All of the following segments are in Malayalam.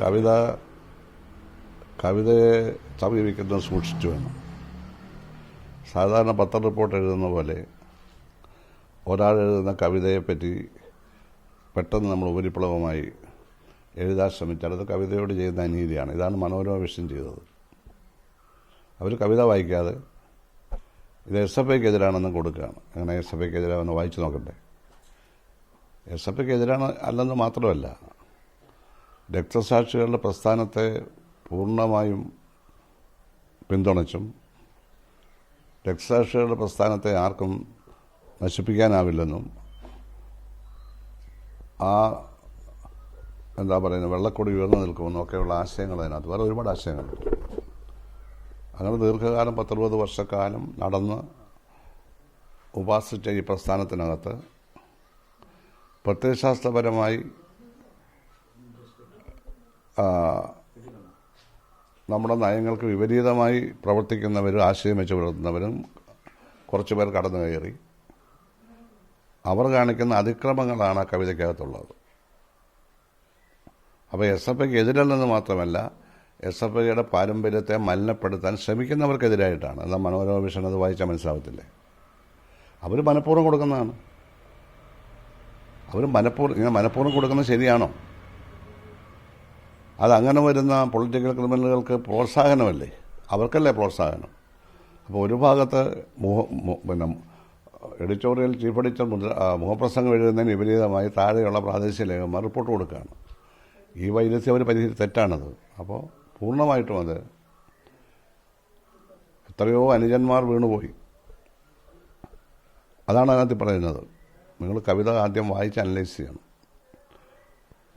കവിത കവിതയെ സമീപിക്കുന്നത് സൂക്ഷിച്ചു വേണം. സാധാരണ പത്ര റിപ്പോർട്ട് എഴുതുന്ന പോലെ ഒരാൾ എഴുതുന്ന കവിതയെപ്പറ്റി പെട്ടെന്ന് നമ്മൾ ഉപരിപ്ലവമായി എഴുതാൻ ശ്രമിച്ചാൽ അത് കവിതയോട് ചെയ്യുന്ന അനീതിയാണ്. ഇതാണ് മനോരമ വിഷയം ചെയ്തത്. അവർ കവിത വായിക്കാതെ ഇത് എസ് എഫ് ഐക്ക് എതിരാണെന്ന് കൊടുക്കുകയാണ്. അങ്ങനെ എസ് എഫ് ഐക്ക് എതിരാണെന്ന് വായിച്ചു നോക്കട്ടെ എസ് എഫ് ഐക്ക് എതിരാണ് അല്ലെന്ന് മാത്രമല്ല. രക്തസാക്ഷികളുടെ പ്രസ്ഥാനത്തെ പൂർണമായും പിന്തുണച്ചും രക്തസാക്ഷികളുടെ പ്രസ്ഥാനത്തെ ആർക്കും നശിപ്പിക്കാനാവില്ലെന്നും ആ എന്താ പറയുന്നത് വെള്ളക്കൊടി ഉയർന്നു നിൽക്കുമെന്നും ഒക്കെയുള്ള ആശയങ്ങൾ അതിനകത്ത്. വേറെ ഒരുപാട് ആശയങ്ങളുണ്ട്. അങ്ങനെ ദീർഘകാലം പത്തറുപത് വർഷക്കാലം നടന്ന് ഉപാസിച്ച ഈ പ്രസ്ഥാനത്തിനകത്ത് പ്രത്യയശാസ്ത്രപരമായി നമ്മുടെ നയങ്ങൾക്ക് വിപരീതമായി പ്രവർത്തിക്കുന്നവരും ആശയം വെച്ച് പുലർത്തുന്നവരും കുറച്ച് പേർ കടന്നു കയറി. അവർ കാണിക്കുന്ന അതിക്രമങ്ങളാണ് ആ കവിതയ്ക്കകത്തുള്ളത്. അപ്പോൾ എസ് എഫ് ഐക്ക് എതിരല്ലെന്ന് മാത്രമല്ല എസ് എഫ് ഐയുടെ പാരമ്പര്യത്തെ മലിനപ്പെടുത്താൻ ശ്രമിക്കുന്നവർക്കെതിരായിട്ടാണ്. എന്നാൽ മനോരമ വിഷൻ അത് വായിച്ചാൽ മനസ്സിലാവത്തില്ലേ? അവർ മനഃപൂർവം കൊടുക്കുന്നതാണ്. അവർ മനഃപൂർവം ഇങ്ങനെ മനഃപൂർവം കൊടുക്കുന്നത് ശരിയാണോ? അതങ്ങനെ വരുന്ന പൊളിറ്റിക്കൽ ക്രിമിനലുകൾക്ക് പ്രോത്സാഹനമല്ലേ? അവർക്കല്ലേ പ്രോത്സാഹനം? അപ്പോൾ ഒരു ഭാഗത്ത് മുഖ പിന്നെ എഡിറ്റോറിയൽ ചീഫ് എഡിറ്റർ മുഖപ്രസംഗം എഴുതുന്നതിന് വിപരീതമായി താഴെയുള്ള പ്രാദേശിക ലേഖന്മാർ റിപ്പോർട്ട് കൊടുക്കുകയാണ്. ഈ വൈരുദ്ധ്യം അവർ പരിഹരി തെറ്റാണത്. അപ്പോൾ പൂർണമായിട്ടും അത് എത്രയോ അനുജന്മാർ വീണുപോയി. അതാണ് അതിനകത്ത് പറയുന്നത്. നിങ്ങൾ കവിത ആദ്യം വായിച്ച് അനലൈസ് ചെയ്യണം.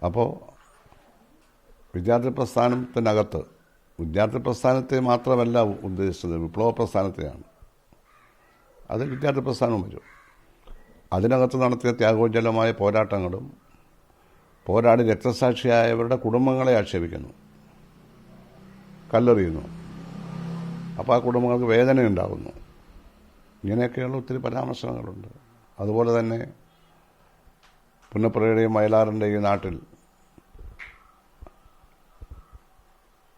അപ്പോൾ വിദ്യാർത്ഥി പ്രസ്ഥാനത്തിനകത്ത് വിദ്യാർത്ഥി പ്രസ്ഥാനത്തെ മാത്രമല്ല ഉദ്ദേശിച്ചത് വിപ്ലവ പ്രസ്ഥാനത്തെയാണ് അത് വിദ്യാർത്ഥി പ്രസ്ഥാനവും വരും. അതിനകത്ത് നടത്തിയ ത്യാഗോജ്വലമായ പോരാട്ടങ്ങളും പോരാടി രക്തസാക്ഷിയായവരുടെ കുടുംബങ്ങളെ ആക്ഷേപിക്കുന്നു കല്ലെറിയുന്നു. അപ്പോൾ ആ കുടുംബങ്ങൾക്ക് വേദനയുണ്ടാകുന്നു. ഇങ്ങനെയൊക്കെയുള്ള ഒത്തിരി പരാമർശങ്ങളുണ്ട്. അതുപോലെ തന്നെ പുന്നപ്പുറയുടെയും വയലാറിന്റെയും നാട്ടിൽ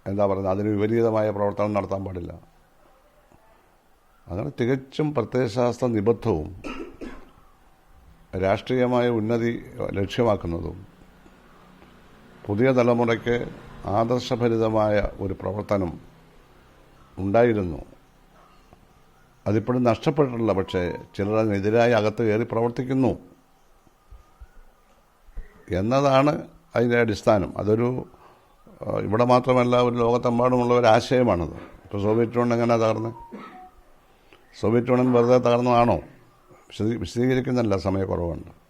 എന്താ പറയുന്നത്? അതിന് വിപരീതമായ പ്രവർത്തനം നടത്താൻ പാടില്ല. അങ്ങനെ തികച്ചും പ്രത്യയശാസ്ത്ര നിബദ്ധവും രാഷ്ട്രീയമായ ഉന്നതി ലക്ഷ്യമാക്കുന്നതും. പുതിയ തലമുറയ്ക്ക് ആദർശഭരിതമായ ഒരു പ്രവർത്തനം ഉണ്ടായിരുന്നു. അതിപ്പോഴും നഷ്ടപ്പെട്ടിട്ടില്ല പക്ഷേ ചിലർ അതിനെതിരായി അകത്ത് കയറി പ്രവർത്തിക്കുന്നു. എന്നതാണ് അതിന്റെ അടിസ്ഥാനം. അതൊരു ഇവിടെ മാത്രമല്ല ഒരു ലോകത്തെമ്പാടുമുള്ള ഒരു ആശയമാണത്. ഇപ്പോൾ സോവിയറ്റ് യൂണിയൻ എങ്ങനെ തകർന്ന്? സോവിയറ്റ് യൂണിയൻ വെറുതെ തകർന്നതാണോ? വിശദീ വിശദീകരിക്കുന്നില്ല സമയക്കുറവുണ്ട്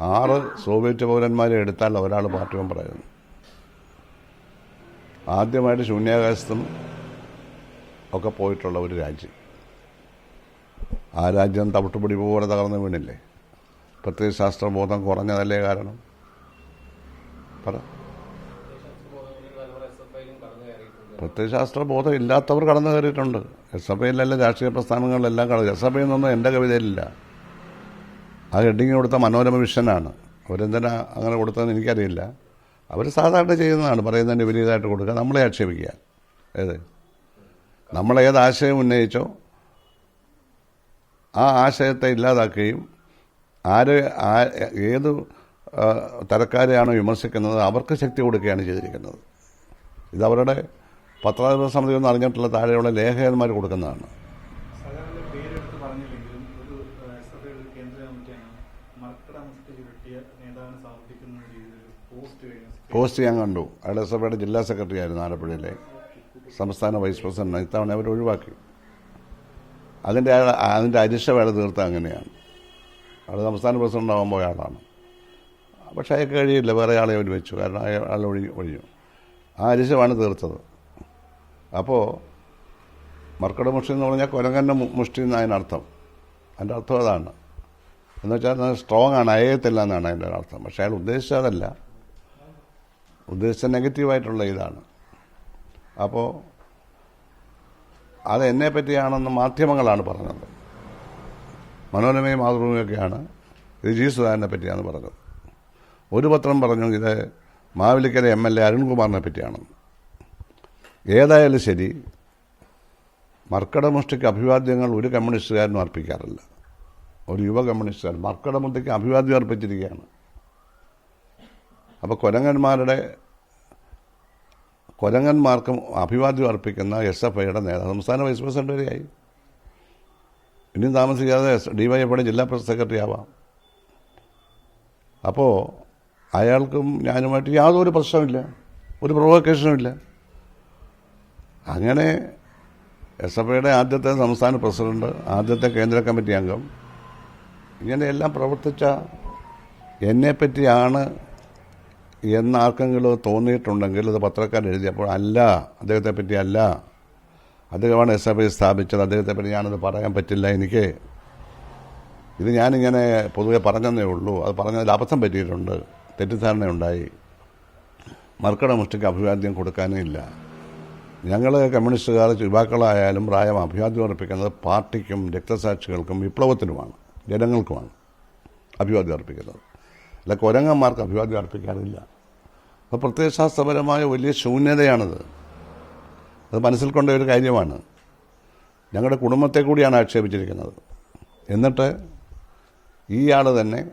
ആറ് സോവിയറ്റ് പൗരന്മാരെ എടുത്താൽ ഒരാൾ പാർട്ടി മെമ്പറായിരുന്നു ആദ്യമായിട്ട് ശൂന്യാകാശത്തും ഒക്കെ പോയിട്ടുള്ള ഒരു രാജ്യം. ആ രാജ്യം തവിട്ടുപൊടി പോലെ തകർന്നു വീണില്ലേ? പ്രത്യേക ശാസ്ത്രബോധം കുറഞ്ഞതല്ലേ കാരണം? പറ. പ്രത്യയശാസ്ത്ര ബോധം ഇല്ലാത്തവർ കടന്നു കയറിയിട്ടുണ്ട്. എസ് എഫ് രാഷ്ട്രീയ പ്രസ്ഥാനങ്ങളിലെല്ലാം കടന്നു. എസ് എഫ് ഐ എന്നൊന്നും എന്റെ കവിതയിലില്ല. ആ ഹെഡിങ് കൊടുത്ത മനോരമ വിഷനാണ് അവരെന്തിനാ അങ്ങനെ കൊടുത്തതെന്ന് എനിക്കറിയില്ല. അവർ സാധാരണ ചെയ്യുന്നതാണ് പറയുന്നതിന് വലിയതായിട്ട് കൊടുക്കുക. നമ്മളെ ആക്ഷേപിക്കുക. ഏത്? നമ്മളേത് ആശയം ഉന്നയിച്ചോ ആ ആശയത്തെ ഇല്ലാതാക്കുകയും ആര് ആ- ഏത് തരക്കാരെയാണോ വിമർശിക്കുന്നത് അവർക്ക് ശക്തി കൊടുക്കുകയാണ് ചെയ്തിരിക്കുന്നത്. ഇത് അവരുടെ പത്രാധിപ സമിതി ഒന്നും അറിഞ്ഞിട്ടുള്ള താഴെയുള്ള ലേഖകന്മാർ കൊടുക്കുന്നതാണ്. പോസ്റ്റ് ഞാൻ കണ്ടു. അയാൾ സഭയുടെ ജില്ലാ സെക്രട്ടറി ആയിരുന്നു ആലപ്പുഴയിലെ സംസ്ഥാന വൈസ് പ്രസിഡന്റ് ഇത്തവണ അവർ ഒഴിവാക്കി. അതിന്റെ അതിന്റെ അരിശ വേള തീർത്ത അങ്ങനെയാണ്. അയാൾ സംസ്ഥാന പ്രസിഡന്റ് ആവാൻ പോയ ആളാണ് പക്ഷേ അയാൾക്ക് കഴിയില്ല. വേറെ ആളെ അവർ വെച്ചു. കാരണം അയാൾ ഒഴി ഒഴിഞ്ഞു ആ അരിശമാണ് തീർത്തത്. അപ്പോൾ മർക്കട മുഷ്ടി എന്ന് പറഞ്ഞാൽ കൊരങ്ങന്റെ മു- മുഷ്ടി എന്ന് അതിനർത്ഥം. അതിന്റെ അർത്ഥം അതാണ്. എന്ന് വെച്ചാൽ സ്ട്രോങ് ആണ് അയയത്തില്ല എന്നാണ് അതിന്റെ അർത്ഥം. പക്ഷേ അയാൾ ഉദ്ദേശിച്ചതല്ല ഉദ്ദേശിച്ച നെഗറ്റീവായിട്ടുള്ള ഇതാണ്. അപ്പോൾ അത് എന്നെ പറ്റിയാണെന്ന് മാധ്യമങ്ങളാണ് പറഞ്ഞത്. മനോരമയും മാതൃഭൂമിയൊക്കെയാണ് ഇത് ജി സുധാകരനെ പറ്റിയാണ് പറഞ്ഞത്. ഒരു പത്രം പറഞ്ഞു ഇത് മാവേലിക്കര എം എൽ എ അരുൺകുമാറിനെ പറ്റിയാണ് ഏതായാലും ശരി മർക്കടമുഷ്ടിക്ക് അഭിവാദ്യങ്ങൾ ഒരു കമ്മ്യൂണിസ്റ്റുകാരനും അർപ്പിക്കാറില്ല. ഒരു യുവ കമ്മ്യൂണിസ്റ്റുകാരൻ മർക്കടമുഷ്ടിക്ക് അഭിവാദ്യം അർപ്പിച്ചിരിക്കുകയാണ്. അപ്പോൾ കൊരങ്ങന്മാരുടെ കൊരങ്ങന്മാർക്കും അഭിവാദ്യം അർപ്പിക്കുന്ന എസ് എഫ് ഐയുടെ നേതാവ് സംസ്ഥാന വൈസ് പ്രസിഡന്റ് വരെയായി. ഇനിയും താമസിക്കാതെ ഡി വൈ എഫ്ഐയുടെ ജില്ലാ പ്രസ് സെക്രട്ടറി ആവാം. അപ്പോൾ അയാൾക്കും ഞാനുമായിട്ട് യാതൊരു പ്രശ്നമില്ല ഒരു പ്രൊവോക്കേഷനും ഇല്ല. അങ്ങനെ എസ് എഫ് ഐയുടെ ആദ്യത്തെ സംസ്ഥാന പ്രസിഡന്റ് ആദ്യത്തെ കേന്ദ്ര കമ്മിറ്റി അംഗം. ഇങ്ങനെയെല്ലാം പ്രവർത്തിച്ച എന്നെപ്പറ്റിയാണ് എന്നാർക്കെങ്കിലും തോന്നിയിട്ടുണ്ടെങ്കിൽ അത് പത്രക്കാരൻ എഴുതിയപ്പോൾ അല്ല അദ്ദേഹത്തെ പറ്റി അല്ല. അദ്ദേഹമാണ് എസ് എഫ് ഐ സ്ഥാപിച്ചത്. അദ്ദേഹത്തെ പറ്റി ഞാനത് പറയാൻ പറ്റില്ല എനിക്ക്. ഇത് ഞാനിങ്ങനെ പൊതുവെ പറഞ്ഞതേ ഉള്ളൂ. അത് പറഞ്ഞതിൽ അബദ്ധം പറ്റിയിട്ടുണ്ട്. തെറ്റിദ്ധാരണയുണ്ടായി. മർക്കട മുഷ്ടിക്ക് അഭിവാദ്യം കൊടുക്കാനേ ഇല്ല. ഞങ്ങൾ കമ്മ്യൂണിസ്റ്റുകാർ യുവാക്കളായാലും പ്രായം അഭിവാദ്യം അർപ്പിക്കുന്നത് പാർട്ടിക്കും രക്തസാക്ഷികൾക്കും വിപ്ലവത്തിനുമാണ് ജനങ്ങൾക്കുമാണ് അഭിവാദ്യം അർപ്പിക്കുന്നത്. അല്ല കൊരങ്ങന്മാർക്ക് അഭിവാദ്യം അർപ്പിക്കാറില്ല. അപ്പോൾ പ്രത്യയശാസ്ത്രപരമായ വലിയ ശൂന്യതയാണത്. അത് മനസ്സിൽ കൊണ്ട ഒരു കാര്യമാണ്. ഞങ്ങളുടെ കുടുംബത്തെ കൂടിയാണ് ആക്ഷേപിച്ചിരിക്കുന്നത്. എന്നിട്ട് ആൾ തന്നെ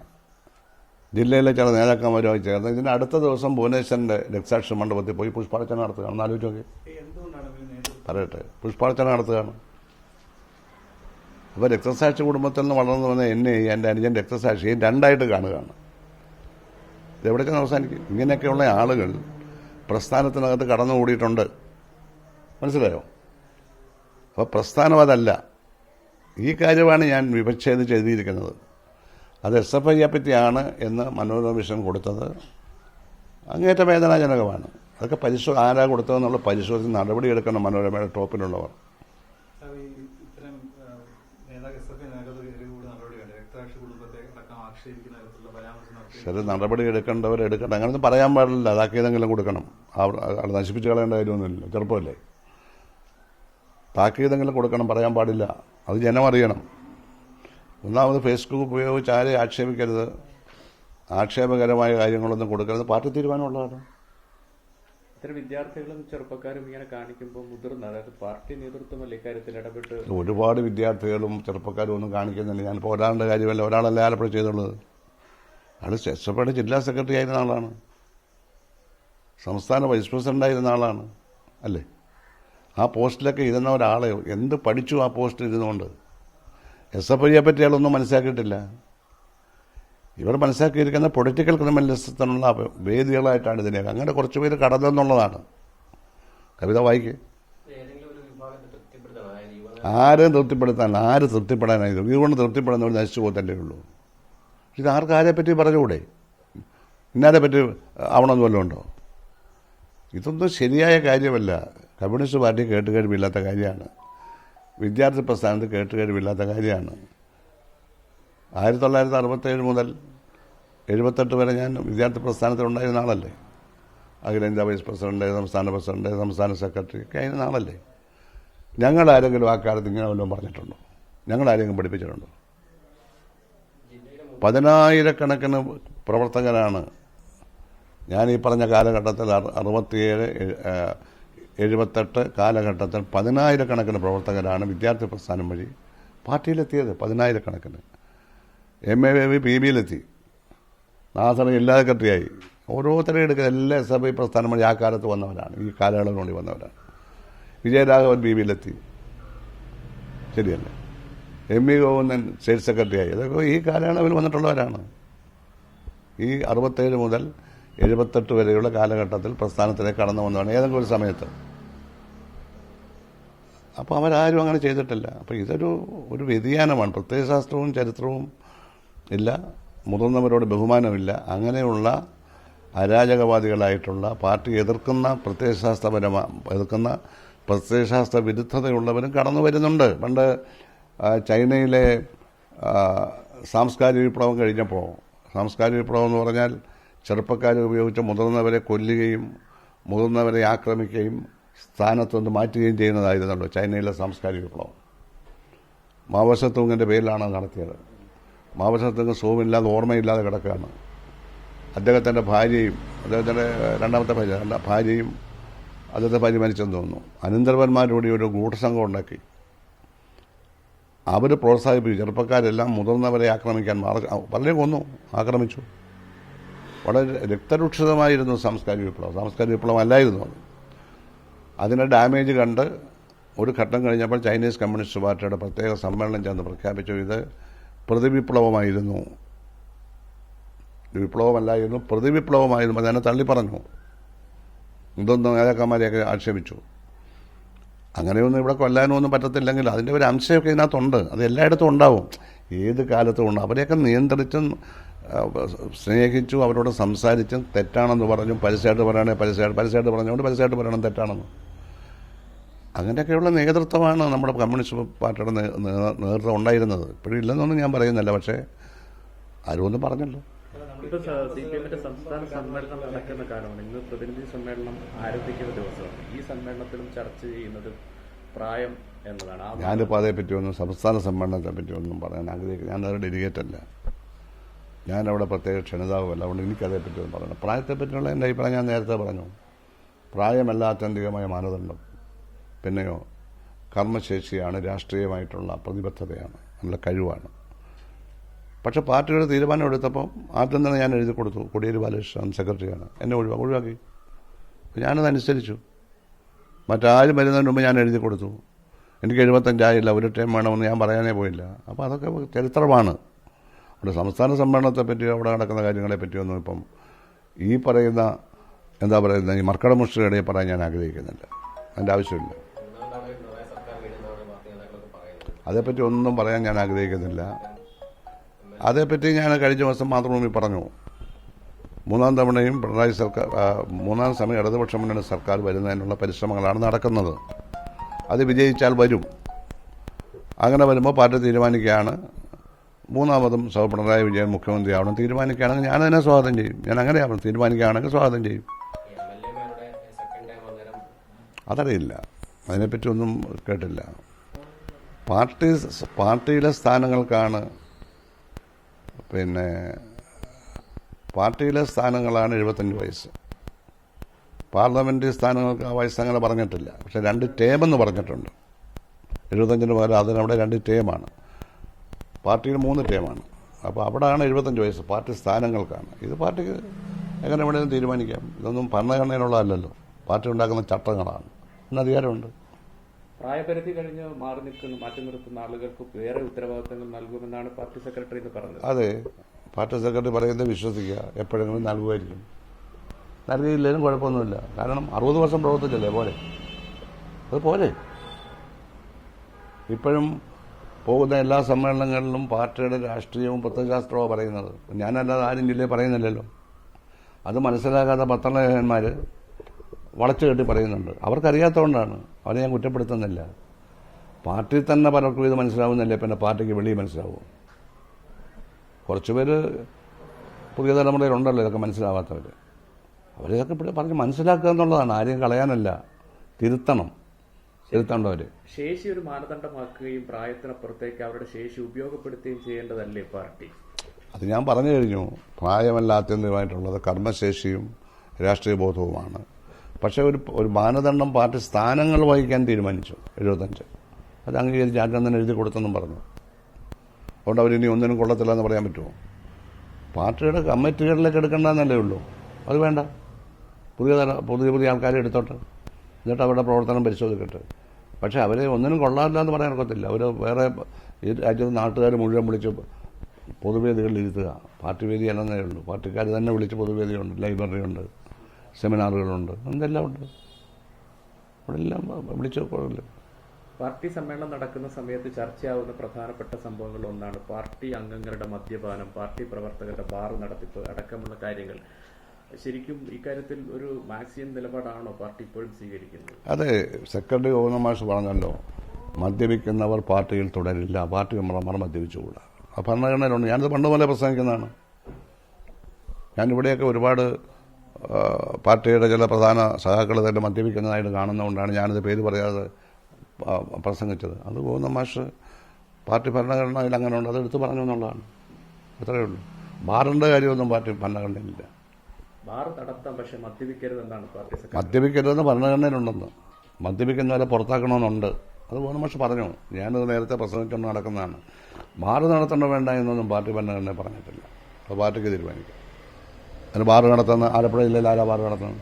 ജില്ലയിലെ ചില നേതാക്കന്മാരുമായി ചേർന്ന് ഇതിന്റെ അടുത്ത ദിവസം ഭുവനേശ്വരന്റെ രക്തസാക്ഷി മണ്ഡപത്തിൽ പോയി പുഷ്പാർച്ചന നടത്തുകയാണ്. ഒന്ന് ആലോചിച്ച് നോക്കി എന്തുകൊണ്ടാണ് ഇവർ നേതൃത്വം പറയട്ടെ. പുഷ്പാർച്ചന നടത്തുകയാണ്. അപ്പോൾ രക്തസാക്ഷി കുടുംബത്തിൽ നിന്ന് വളർന്നു വന്ന എന്നെ എന്റെ അനുജൻ രക്തസാക്ഷിയും രണ്ടായിട്ട് കാണുകയാണ്. ഇതെവിടെ ചെന്ന് അവസാനിക്കും? ഇങ്ങനെയൊക്കെയുള്ള ആളുകൾ പ്രസ്ഥാനത്തിനകത്ത് കടന്നുകൂടിയിട്ടുണ്ട്. മനസ്സിലായോ? അപ്പോൾ പ്രസ്ഥാനം അതല്ല. ഈ കാര്യമാണ് ഞാൻ വിവച്ഛേദിച്ച് എഴുതിയിരിക്കുന്നത് അത് എസ് എഫ് ഐയെ പറ്റിയാണ് എന്ന് മനോരമ വിഷൻ കൊടുത്തത്. അങ്ങേറ്റ വേദനാജനകമാണ്. അതൊക്കെ പരിശോ ആരാ കൊടുത്തതെന്നുള്ള പരിശോധിച്ച് നടപടിയെടുക്കണം മനോരമയുടെ ടോപ്പിലുള്ളവർ. ചില നടപടി എടുക്കേണ്ടവർ എടുക്കട്ടെ അങ്ങനെയൊന്നും പറയാൻ പാടില്ല. അതാക്കിയതെങ്കിലും കൊടുക്കണം. അവിടെ നശിപ്പിച്ച് കളയേണ്ട കാര്യമൊന്നുമില്ല. ചെറുപ്പമല്ലേ? താക്കീതെങ്കിലും കൊടുക്കണം. പറയാൻ പാടില്ല. അത് ജനം അറിയണം. ഒന്നാമത് ഫേസ്ബുക്ക് ഉപയോഗിച്ച് ആരെയും ആക്ഷേപിക്കരുത്. ആക്ഷേപകരമായ കാര്യങ്ങളൊന്നും കൊടുക്കരുത്. പാർട്ടി തീരുമാനമുള്ളതാണ്. ഇത്തരം വിദ്യാർത്ഥികളും ചെറുപ്പക്കാരും ഇങ്ങനെ കാണിക്കുമ്പോൾ മുതിർന്ന അതായത് പാർട്ടി നേതൃത്വമല്ല ഇക്കാര്യത്തിൽ ഇടപെട്ട്? ഒരുപാട് വിദ്യാർത്ഥികളും ചെറുപ്പക്കാരും ഒന്നും കാണിക്കുന്നില്ല. ഞാനിപ്പോൾ ഒരാളുടെ കാര്യമല്ല ഒരാളല്ല ആലപ്പുഴ ചെയ്തുള്ളത്? അയാൾ എഫ് ജില്ലാ സെക്രട്ടറി ആയിരുന്ന ആളാണ്. സംസ്ഥാന വൈസ് പ്രസിഡന്റ് ആയിരുന്ന ആളാണ് അല്ലേ? ആ പോസ്റ്റിലൊക്കെ ഇരുന്ന ഒരാളെ എന്ത് പഠിച്ചു ആ പോസ്റ്റിൽ ഇരുന്നുകൊണ്ട്? എസ് എഫ് ഐയെ പറ്റി അയാളൊന്നും മനസ്സിലാക്കിയിട്ടില്ല. ഇവർ മനസ്സിലാക്കിയിരിക്കുന്ന പൊളിറ്റിക്കൽ ക്രിമിനലിസത്തിനുള്ള വേദികളായിട്ടാണ് ഇതിനെ അങ്ങനെ കുറച്ച് പേര് കടന്നെന്നുള്ളതാണ് കവിത വായിക്ക്. ആരും തൃപ്തിപ്പെടുത്താൻ ആര് തൃപ്തിപ്പെടാനായി ഇതുകൊണ്ട് തൃപ്തിപ്പെടുന്നവർ നശിച്ചു പോകത്തല്ലേ ഉള്ളൂ. ഇത് ആർക്ക് ആരെ പറ്റി പറഞ്ഞുകൂടെ? ഇന്നാരെ പറ്റി ആവണമെന്ന് വല്ലതും ഉണ്ടോ? ഇതൊന്നും ശരിയായ കാര്യമല്ല. കമ്മ്യൂണിസ്റ്റ് പാർട്ടി കേട്ടുകഴിവില്ലാത്ത കാര്യമാണ്. വിദ്യാർത്ഥി പ്രസ്ഥാനത്ത് കേട്ടുകഴിവില്ലാത്ത കാര്യമാണ്. ആയിരത്തി തൊള്ളായിരത്തി അറുപത്തേഴ് മുതൽ എഴുപത്തെട്ട് വരെ ഞാൻ വിദ്യാർത്ഥി പ്രസ്ഥാനത്തിലുണ്ടായിരുന്ന ആളല്ലേ? അഖിലേന്ത്യാ വൈസ് പ്രസിഡന്റ് സംസ്ഥാന പ്രസിഡന്റ് സംസ്ഥാന സെക്രട്ടറി ഒക്കെ ആയിരുന്ന ആളല്ലേ? ഞങ്ങൾ ആരെങ്കിലും ആ കാലത്ത് ഇങ്ങനെ വല്ലതും പറഞ്ഞിട്ടുണ്ടോ? ഞങ്ങൾ ആരെങ്കിലും പഠിപ്പിച്ചിട്ടുണ്ടോ? പതിനായിരക്കണക്കിന് പ്രവർത്തകരാണ് ഞാൻ ഈ പറഞ്ഞ കാലഘട്ടത്തിൽ അറു- അറുപത്തിയേഴ് എഴുപത്തെട്ട് കാലഘട്ടത്തിൽ പതിനായിരക്കണക്കിന് പ്രവർത്തകരാണ് വിദ്യാർത്ഥി പ്രസ്ഥാനം വഴി പാർട്ടിയിലെത്തിയത് പതിനായിരക്കണക്കിന്. എം എ ബേബി പി ബിയിലെത്തി നാസറ ജില്ലാ സെക്രട്ടറിയായി. ഓരോരുത്തരെ എടുക്കുക എല്ലാ എസ് എഫ് ഐ പ്രസ്ഥാനം വഴി ആ കാലത്ത് വന്നവരാണ്. ഈ കാലയളവിന് വേണ്ടി വന്നവരാണ്. വിജയരാഘവൻ ബി ബിയിലെത്തി ശരിയല്ലേ? എം വി ഗോവിന്ദൻ സ്റ്റേറ്റ് സെക്രട്ടറിയായി അതൊക്കെ ഈ കാലയളവിൽ വന്നിട്ടുള്ളവരാണ്. ഈ അറുപത്തേഴ് മുതൽ എഴുപത്തെട്ട് വരെയുള്ള കാലഘട്ടത്തിൽ പ്രസ്ഥാനത്തിലേക്ക് കടന്നു വന്നതാണ് ഏതെങ്കിലും ഒരു സമയത്ത്. അപ്പോൾ അവരാരും അങ്ങനെ ചെയ്തിട്ടില്ല. അപ്പോൾ ഇതൊരു ഒരു വ്യതിയാനമാണ്. പ്രത്യയശാസ്ത്രവും ചരിത്രവും ഇല്ല മുതിർന്നവരോട് ബഹുമാനമില്ല. അങ്ങനെയുള്ള അരാജകവാദികളായിട്ടുള്ള പാർട്ടി എതിർക്കുന്ന പ്രത്യയശാസ്ത്രപരമ എതിർക്കുന്ന പ്രത്യയശാസ്ത്ര വിരുദ്ധതയുള്ളവരും കടന്നു വരുന്നുണ്ട്. പണ്ട് ചൈനയിലെ സാംസ്കാരിക വിപ്ലവം കഴിഞ്ഞപ്പോൾ സാംസ്കാരിക വിപ്ലവം എന്ന് പറഞ്ഞാൽ ചെറുപ്പക്കാരെ ഉപയോഗിച്ച് മുതിർന്നവരെ കൊല്ലുകയും മുതിർന്നവരെ ആക്രമിക്കുകയും സ്ഥാനത്തുനിന്ന് മാറ്റുകയും ചെയ്യുന്നതായിരുന്നല്ലോ ചൈനയിലെ സാംസ്കാരിക വിപ്ലവം. മാവസത്തുങ്ങിന്റെ പേരിലാണ് നടത്തിയത്. മാവസത്തുങ് സുഖമില്ലാതെ ഓർമ്മയില്ലാതെ കിടക്കുകയാണ്. അദ്ദേഹത്തിന്റെ ഭാര്യയും അദ്ദേഹത്തിന്റെ രണ്ടാമത്തെ ഭാര്യ രണ്ടാ ഭാര്യയും അദ്ദേഹത്തെ ഭാര്യ മരിച്ചെന്ന് തോന്നുന്നു. അനന്തരവന്മാരോട് ഒരു ഗൂഢസംഘം ഉണ്ടാക്കി. അവർ പ്രോത്സാഹിപ്പിച്ചു. ചെറുപ്പക്കാരെല്ലാം മുതിർന്നവരെ ആക്രമിക്കാൻ പലരെയും കൊന്നു. ആക്രമിച്ചു. വളരെ രക്തരൂക്ഷിതമായിരുന്നു സാംസ്കാരിക വിപ്ലവം. സാംസ്കാരിക വിപ്ലവം അല്ലായിരുന്നു അത്. അതിന്റെ ഡാമേജ് കണ്ട് ഒരു ഘട്ടം കഴിഞ്ഞപ്പോൾ ചൈനീസ് കമ്മ്യൂണിസ്റ്റ് പാർട്ടിയുടെ പ്രത്യേക സമ്മേളനം ചെന്ന് പ്രഖ്യാപിച്ചു. ഇത് പ്രതിവിപ്ലവമായിരുന്നു. വിപ്ലവമല്ലായിരുന്നു പ്രതിവിപ്ലവമായിരുന്നു. അതിനെ തള്ളി പറഞ്ഞു. ഇതൊന്നും നേതാക്കന്മാരെയൊക്കെ ആക്ഷേപിച്ചു. അങ്ങനെയൊന്നും ഇവിടെ കൊല്ലാനോ ഒന്നും പറ്റത്തില്ലെങ്കിൽ അതിന്റെ ഒരു അംശമൊക്കെ ഇതിനകത്തുണ്ട്. അത് എല്ലായിടത്തും ഉണ്ടാവും. ഏത് കാലത്തും ഉണ്ട്. അവരെയൊക്കെ നിയന്ത്രിച്ചും സ്നേഹിച്ചും അവരോട് സംസാരിച്ചും തെറ്റാണെന്ന് പറഞ്ഞു പരസ്യമായിട്ട് പറയണേ പരസ്യമായിട്ട് പരസ്യമായിട്ട് പറഞ്ഞുകൊണ്ട് പരസ്യമായിട്ട് പറയണം തെറ്റാണെന്ന്. അങ്ങനെയൊക്കെയുള്ള നേതൃത്വമാണ് നമ്മുടെ കമ്മ്യൂണിസ്റ്റ് പാർട്ടിയുടെ നേതൃത്വം ഉണ്ടായിരുന്നത്. ഇപ്പോഴും ഇല്ലെന്നൊന്നും ഞാൻ പറയുന്നില്ല. പക്ഷേ ആരും ഒന്നും പറഞ്ഞല്ലോ. സംസ്ഥാന സമ്മേളനം നടക്കുന്ന കാലമാണ്. ഇന്ന് പ്രതിനിധി സമ്മേളനം ആരംഭിക്കുന്ന ദിവസമാണ്. ഈ സമ്മേളനത്തിലും ചർച്ച ചെയ്യുന്നത് പ്രായം എന്നതാണ്. ഞാനിപ്പോൾ സംസ്ഥാന സമ്മേളനത്തെ പറ്റിയൊന്നും പറയാൻ ആഗ്രഹിക്കുന്നു ഞാൻ അവരുടെ ഡെലിഗേറ്റ് അല്ല. ഞാൻ അവിടെ പ്രത്യേക ക്ഷണിതാവുമല്ല അതുകൊണ്ട് എനിക്കതേപ്പറ്റി ഒന്നും പറയണം പ്രായത്തെപ്പറ്റിയുള്ള എന്റെ അഭിപ്രായം ഞാൻ നേരത്തെ പറഞ്ഞു. പ്രായമല്ല ആത്യന്തികമായ മാനദണ്ഡം. പിന്നെയോ കർമ്മശേഷിയാണ് രാഷ്ട്രീയമായിട്ടുള്ള പ്രതിബദ്ധതയാണ് നല്ല കഴിവാണ്. പക്ഷെ പാർട്ടിയുടെ തീരുമാനം എടുത്തപ്പോൾ ആദ്യം തന്നെ ഞാൻ എഴുതി കൊടുത്തു കൊടിയേരി ബാലകൃഷ്ണൻ സെക്രട്ടറിയാണ്. എന്നെ ഒഴിവാ ഒഴിവാക്കി. ഞാനത് അനുസരിച്ചു. മറ്റാരും വരുന്നതിന് മുമ്പ് ഞാൻ എഴുതി കൊടുത്തു. എനിക്ക് എഴുപത്തഞ്ചായില്ല ഒരു ടൈം വേണമെന്ന് ഞാൻ പറയാനേ പോയില്ല. അപ്പോൾ അതൊക്കെ ചരിത്രമാണ്. അവിടെ സംസ്ഥാന സമ്മേളനത്തെ പറ്റിയോ അവിടെ നടക്കുന്ന കാര്യങ്ങളെ പറ്റിയൊന്നും ഇപ്പം ഈ പറയുന്ന എന്താ പറയുന്നത് ഈ മർക്കട മുഷ്ടിയുടെ പറയാൻ ഞാൻ ആഗ്രഹിക്കുന്നില്ല. അതിന്റെ ആവശ്യമില്ല ഒന്നാം തവണ പിണറായി സർക്കാർ വീഴുന്നതാണ് പാർട്ടി നേതാക്കളൊക്കെ പറയുന്നത് അതേപ്പറ്റി ഒന്നും പറയാൻ ഞാൻ ആഗ്രഹിക്കുന്നില്ല. അതേപ്പറ്റി ഞാൻ കഴിഞ്ഞ ദിവസം മാതൃഭൂമി പറഞ്ഞു. മൂന്നാം തവണയും പിണറായി സർക്കാർ മൂന്നാം സമയം ഇടതുപക്ഷ മുന്നണി സർക്കാർ വരുന്നതിനുള്ള പരിശ്രമങ്ങളാണ് നടക്കുന്നത്. അത് വിജയിച്ചാൽ വരും. അങ്ങനെ വരുമ്പോൾ പാർട്ടി തീരുമാനിക്കുകയാണ്. മൂന്നാമതും സഹ പിണറായി വിജയൻ മുഖ്യമന്ത്രി ആവണം തീരുമാനിക്കുകയാണെങ്കിൽ അതിനെ സ്വാഗതം ചെയ്യും. ഞാൻ അങ്ങനെ അങ്ങനെയാവണം തീരുമാനിക്കുകയാണെങ്കിൽ സ്വാഗതം ചെയ്യും. അതറിയില്ല. അതിനെപ്പറ്റി ഒന്നും കേട്ടില്ല. പാർട്ടി പാർട്ടിയിലെ സ്ഥാനങ്ങൾക്കാണ് പിന്നെ പാർട്ടിയിലെ സ്ഥാനങ്ങളാണ് എഴുപത്തഞ്ച് വയസ്സ്. പാർലമെന്ററി സ്ഥാനങ്ങൾക്ക് ആ വയസ്സ് അങ്ങനെ പറഞ്ഞിട്ടില്ല. പക്ഷെ രണ്ട് ടേമെന്ന് പറഞ്ഞിട്ടുണ്ട്. എഴുപത്തഞ്ചിന് പകരം അതിനവിടെ രണ്ട് ടേമാണ്. പാർട്ടിയിൽ മൂന്ന് ടേമാണ്. അപ്പോൾ അവിടെയാണ് എഴുപത്തഞ്ച് വയസ്സ് പാർട്ടി സ്ഥാനങ്ങൾക്കാണ്. ഇത് പാർട്ടിക്ക് എങ്ങനെ വേണമെങ്കിലും തീരുമാനിക്കാം. ഇതൊന്നും ഭരണഘടനയിലുള്ളതല്ലല്ലോ. പാർട്ടി ഉണ്ടാക്കുന്ന ചട്ടങ്ങളാണ്. ഇന്ന് അധികാരമുണ്ട്. പ്രായപരിധി കഴിഞ്ഞ് മാറി നിൽക്കുന്ന മാറ്റി നിർത്തുന്ന ആളുകൾക്ക് വേറെ ഉത്തരവാദിത്തങ്ങൾ നൽകുമെന്നാണ് പാർട്ടി സെക്രട്ടറി എന്ന് പറഞ്ഞത്. അതെ. പാർട്ടി സെക്രട്ടറി പറയുന്നത് വിശ്വസിക്കുക. എപ്പോഴെങ്കിലും നൽകുമായിരിക്കും. നൽകിയില്ലെങ്കിലും കുഴപ്പമൊന്നുമില്ല. കാരണം അറുപത് വർഷം പ്രവർത്തിച്ചല്ലേ? പോലെ അത് പോലെ ഇപ്പോഴും പോകുന്ന എല്ലാ സമ്മേളനങ്ങളിലും പാർട്ടിയുടെ രാഷ്ട്രീയവും പ്രത്യയശാസ്ത്രവും പറയുന്നത്. ഞാനല്ലാതെ ആരും ജില്ലയിൽ പറയുന്നില്ലല്ലോ. അത് മനസ്സിലാകാത്ത പത്രലേഖകന്മാർ വളച്ചു കെട്ടി പറയുന്നുണ്ട്. അവർക്കറിയാത്തതുകൊണ്ടാണ്. അവരെ ഞാൻ കുറ്റപ്പെടുത്തുന്നില്ല. പാർട്ടി തന്നെ പലർക്കും ഇത് മനസ്സിലാവുന്നില്ല പിന്നെ പാർട്ടിക്ക് വെളിയിൽ മനസ്സിലാവും. കുറച്ചുപേര് പുതിയ തലമുറയിലുണ്ടല്ലോ ഇതൊക്കെ മനസ്സിലാവാത്തവർ അവരിതൊക്കെ പറഞ്ഞ് മനസ്സിലാക്കുക എന്നുള്ളതാണ് ആരെയും കളയാനല്ല തിരുത്തണം തിരുത്തേണ്ടവർ ശേഷി ഒരു മാനദണ്ഡമാക്കുകയും പ്രായത്തിനപ്പുറത്തേക്ക് അവരുടെ ശേഷി ഉപയോഗപ്പെടുത്തുകയും ചെയ്യേണ്ടതല്ലേ പാർട്ടി? അത് ഞാൻ പറഞ്ഞു കഴിഞ്ഞു പ്രായമല്ല ആത്യന്തികമായിട്ടുള്ളത് കർമ്മശേഷിയും രാഷ്ട്രീയ ബോധവുമാണ് പക്ഷേ ഒരു ഒരു മാനദണ്ഡം പാർട്ടി സ്ഥാനങ്ങൾ വഹിക്കാൻ തീരുമാനിച്ചു. എഴുപത്തഞ്ച്. അത് അംഗീകരിച്ച് ആദ്യം തന്നെ എഴുതി കൊടുത്തെന്നും പറഞ്ഞു. അതുകൊണ്ട് അവരിനി ഒന്നിനും കൊള്ളത്തില്ല എന്ന് പറയാൻ പറ്റുമോ? പാർട്ടിയുടെ കമ്മിറ്റികളിലേക്ക് എടുക്കേണ്ടെന്നല്ലേ ഉള്ളൂ. അത് വേണ്ട. പുതിയ തല പുതിയ പുതിയ ആൾക്കാരെ എടുത്തോട്ടെ. എന്നിട്ട് അവരുടെ പ്രവർത്തനം പരിശോധിക്കട്ടെ. പക്ഷേ അവരെ ഒന്നിനും കൊള്ളാമില്ല എന്ന് പറയാൻ ഒക്കത്തില്ല. അവർ വേറെ ഈ രാജ്യത്ത് നാട്ടുകാർ മുഴുവൻ വിളിച്ച് പൊതുവേദികളിൽ ഇരുത്തുക പാർട്ടി വേദി അല്ലെന്നേ ഉള്ളൂ. പാർട്ടിക്കാർ തന്നെ വിളിച്ച് പൊതുവേദിയുണ്ട് ലൈബ്രറി ഉണ്ട് സെമിനാറുകളുണ്ട്. എന്തെല്ലാം ഉണ്ട്. അവിടെ എല്ലാം വിളിച്ച് കുഴപ്പമില്ല. പാർട്ടി സമ്മേളനം നടക്കുന്ന സമയത്ത് ചർച്ചയാവുന്ന പ്രധാനപ്പെട്ട സംഭവങ്ങൾ ഒന്നാണ് പാർട്ടി അംഗങ്ങളുടെ മദ്യപാനം പാർട്ടി പ്രവർത്തകരുടെ ബാർ നടത്തിപ്പ് അടക്കമുള്ള കാര്യങ്ങൾ. ശരിക്കും ഇക്കാര്യത്തിൽ ഒരു മാക്സിമം നിലപാടാണോ പാർട്ടി ഇപ്പോഴും സ്വീകരിക്കുന്നത്? അതെ സെക്രട്ടറി ഗോവിന്ദമാഷ് പറഞ്ഞല്ലോ മദ്യപിക്കുന്നവർ പാർട്ടിയിൽ തുടരില്ല പാർട്ടി മെമ്പർമാർ മദ്യപിച്ചുകൂടാ. ആ ഭരണഘടനയിലുണ്ട്. ഞാനത് പണ്ട് പോലെ പ്രസംഗിക്കുന്നതാണ്. ഞാനിവിടെയൊക്കെ ഒരുപാട് പാർട്ടിയുടെ ചില പ്രധാന സഹാക്കൾ തന്നെ മദ്യപിക്കുന്നതായിട്ട് കാണുന്നതുകൊണ്ടാണ് ഞാനിത് പേര് പറയാതെ പ്രസംഗിച്ചത്. അത് പോകുന്ന മാഷ് പാർട്ടി ഭരണഘടനയിൽ അങ്ങനെ ഉണ്ട് അത് എടുത്തു പറഞ്ഞു എന്നുള്ളതാണ്. അത്രയേ ഉള്ളൂ. ബാറിന്റെ കാര്യമൊന്നും പാർട്ടി ഭരണഘടനയിലില്ല. ബാർ മദ്യപിക്കരുതെന്ന് ഭരണഘടനയിലുണ്ടെന്ന്. മദ്യപിക്കുന്നവരെ പുറത്താക്കണമെന്നുണ്ട്. അത് പോകുന്ന മാഷ് പറഞ്ഞു. ഞാനത് നേരത്തെ പ്രസംഗിച്ചുകൊണ്ട് നടക്കുന്നതാണ്. ബാറ് നടത്തേണ്ട വേണ്ട എന്നൊന്നും പാർട്ടി ഭരണഘടന പറഞ്ഞിട്ടില്ല. അപ്പോൾ പാർട്ടിക്ക് തീരുമാനിക്കാം. അതിന് ബാറ് നടത്തുന്ന ആലപ്പുഴ ജില്ലയിൽ ആരാ ബാറ് നടത്തുന്നത്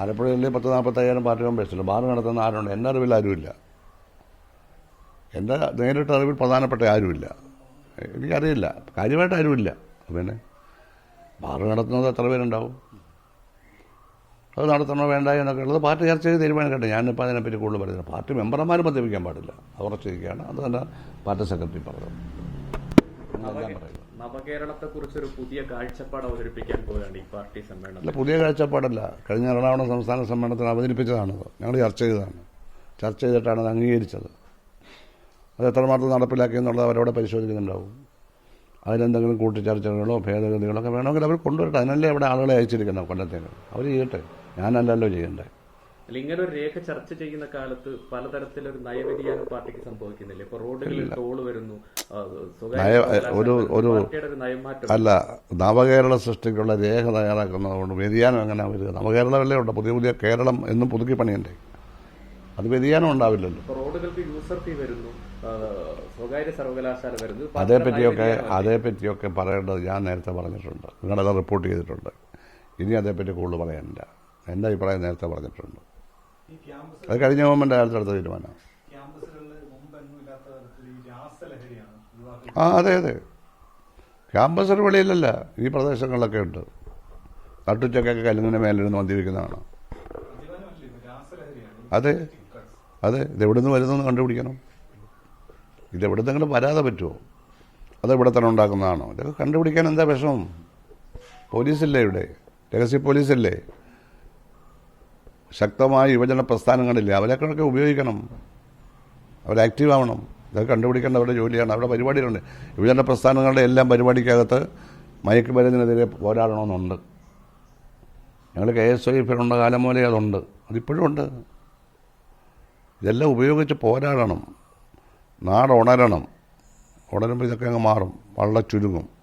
ആലപ്പുഴ ജില്ലയിൽ പത്ത് നാൽപ്പത്തയ്യായിരം പാർട്ടി മെമ്പേഴ്സില്ല ബാറ് നടത്തുന്ന ആരുണ്ട്? എന്റെ അറിവിൽ ആരുമില്ല. എന്റെ നേരിട്ട് അറിവിൽ പ്രധാനപ്പെട്ട ആരുമില്ല. എനിക്കറിയില്ല. കാര്യമായിട്ട് ആരുമില്ല. പിന്നെ ബാറ് നടത്തുന്നത് എത്ര പേരുണ്ടാവും? അത് നടത്തണോ വേണ്ട എന്നൊക്കെ ഉള്ളത് പാർട്ടി ചർച്ച ചെയ്ത് തീരുമാനിക്കട്ടെ. ഞാനിപ്പോൾ അതിനെപ്പറ്റി കൂടുതൽ പറയുന്നത് പാർട്ടി മെമ്പർമാർ മദ്യപിക്കാൻ പാടില്ല. അത് ഉറച്ചിരിക്കുകയാണ്. അത് തന്നെ പാർട്ടി സെക്രട്ടറി പറഞ്ഞത് ഞാൻ പറയുന്നത് നവകേരളത്തെ കുറിച്ചൊരു പുതിയ കാഴ്ചപ്പാട് അവതരിപ്പിക്കാൻ പോവുകയാണ് ഈ പാർട്ടി സമ്മേളനം. അല്ല പുതിയ കാഴ്ചപ്പാടല്ല. കഴിഞ്ഞ എറണാകുളം സംസ്ഥാന സമ്മേളനത്തിൽ അവതരിപ്പിച്ചതാണത്. ഞങ്ങൾ ചർച്ച ചെയ്തതാണ്. ചർച്ച ചെയ്തിട്ടാണ് അത് അംഗീകരിച്ചത്. അത് എത്രമാത്രം നടപ്പിലാക്കി എന്നുള്ളത് അവരവിടെ പരിശോധിക്കുന്നുണ്ടാവും. അതിലെന്തെങ്കിലും കൂട്ടിച്ചർച്ചകളോ ഭേദഗതികളോ ഒക്കെ വേണമെങ്കിൽ അവർ കൊണ്ടുവരട്ടെ. അതിനല്ലേ ഇവിടെ ആളുകളെ അയച്ചിരിക്കുന്നത് കൊല്ലത്തേക്ക്. അവർ ചെയ്യട്ടെ. ഞാനല്ലല്ലോ ചെയ്യണ്ടേ അല്ല ഇങ്ങനെ ഒരു രേഖ ചർച്ച ചെയ്യുന്ന കാലത്ത് പലതരത്തിലൊരു നയവ്യതിയാനം പാർട്ടിക്ക് സംഭവിക്കുന്നില്ല? ഇപ്പൊ റോഡുകളിൽ ടോൾ വരുന്നു ഒരു- ഒരു- അല്ല നവകേരള സൃഷ്ടിക്കുള്ള രേഖ തയ്യാറാക്കുന്നതുകൊണ്ട് വ്യതിയാനം എങ്ങനെ വരിക. നവകേരളമല്ലേ ഉണ്ട് പുതിയ പുതിയ കേരളം എന്നും പുതുക്കി പണിയണ്ടേ? അത് വ്യതിയാനം ഉണ്ടാവില്ലല്ലോ. റോഡുകൾക്ക് യൂസർ ഫീ വരുന്നു സ്വകാര്യ സർവകലാശാല വരുന്നു. അതേപ്പറ്റിയൊക്കെ? അതേപ്പറ്റിയൊക്കെ പറയേണ്ടത് ഞാൻ നേരത്തെ പറഞ്ഞിട്ടുണ്ട്. നിങ്ങളെല്ലാം റിപ്പോർട്ട് ചെയ്തിട്ടുണ്ട്. ഇനി അതേപ്പറ്റി കൂടുതൽ പറയാനില്ല. എന്റെ അഭിപ്രായം നേരത്തെ പറഞ്ഞിട്ടുണ്ട്. അത് കഴിഞ്ഞ ഗവൺമെന്റ് കാലത്ത് എടുത്ത തീരുമാനമാണ് ആ അതെ അതെ. ക്യാമ്പസിന് വെളിയിലല്ല. ഈ പ്രദേശങ്ങളിലൊക്കെ ഉണ്ട്. നട്ടുച്ചക്കൊക്കെ കല്ലിങ്ങിന് മേലിരുന്ന് മദ്യപിക്കുന്നതാണ് രാസലഹരിയാണ്. അതെ അതെ. ഇത് എവിടെ നിന്ന് വരുന്നെന്ന് കണ്ടുപിടിക്കണം. ഇത് എവിടെ നിന്നെങ്കിലും വരാതെ പറ്റുമോ? അത് ഇവിടെ തന്നെ ഉണ്ടാക്കുന്നതാണോ. ഇതൊക്കെ കണ്ടുപിടിക്കാൻ എന്താ വിഷമം? പോലീസില്ലേ ഇവിടെ? രഹസ്യ പോലീസല്ലേ? ശക്തമായ യുവജന പ്രസ്ഥാനങ്ങളില്ലേ. അവരെക്കൊക്കെ ഉപയോഗിക്കണം. അവർ ആക്റ്റീവ് ആവണം. ഇതൊക്കെ കണ്ടുപിടിക്കേണ്ട അവരുടെ ജോലിയാണ്. അവരുടെ പരിപാടികളുണ്ട്. യുവജന പ്രസ്ഥാനങ്ങളുടെ എല്ലാം പരിപാടിക്കകത്ത് മയക്കുമരുന്നിനെതിരെ പോരാടണമെന്നുണ്ട്. ഞങ്ങൾ കെ എസ് ഐ ഉണ്ട കാലം മുതലേ അതുണ്ട്. അതിപ്പോഴും ഉണ്ട്. ഇതെല്ലാം ഉപയോഗിച്ച് പോരാടണം. നാട് ഉണരണം. ഉണരുമ്പോൾ ഇതൊക്കെ അങ്ങ് മാറും. വള്ള ചുരുങ്ങും.